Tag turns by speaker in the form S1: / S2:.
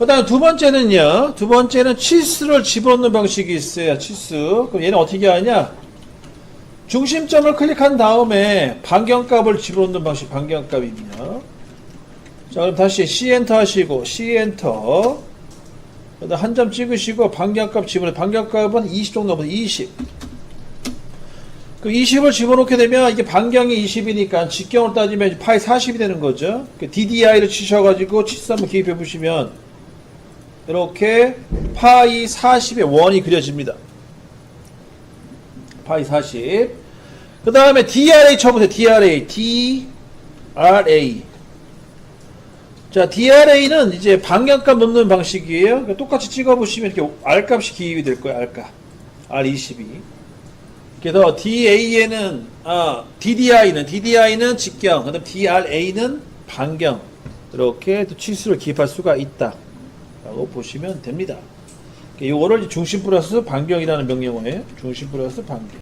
S1: 그 다음 두 번째는요. 두 번째는 치수를 집어넣는 방식이 있어요. 치수. 그럼 얘는 어떻게 하냐? 중심점을 클릭한 다음에 반경값을 집어넣는 방식 반경값입니다. 자, 그럼 다시 C 엔터 하시고 C 엔터. 그다음 한점 찍으시고 반경값 집어넣어. 반경값은 20 정도 넘어 20. 그 20을 집어넣게 되면 이게 반경이 20이니까 직경을 따지면 파이 40이 되는 거죠. 그 DDI를 치셔가지고 치수 한번 기입해 보시면 이렇게 파이 40의 원이 그려집니다. 파이 40. 그 다음에 DRA 쳐보세요. DRA. DRA. 자, DRA는 이제 방향값 넣는 방식이에요. 그러니까 똑같이 찍어보시면 이렇게 R값이 기입이 될 거예요. R값. R22. 그래서 DA에는, 아, DDI는, DDI는 직경, 그 다음 DRA는 반경. 이렇게 또 치수를 기입할 수가 있다. 라고 보시면 됩니다. 요거를 중심 플러스 반경이라는 명령어예요. 중심 플러스 반경.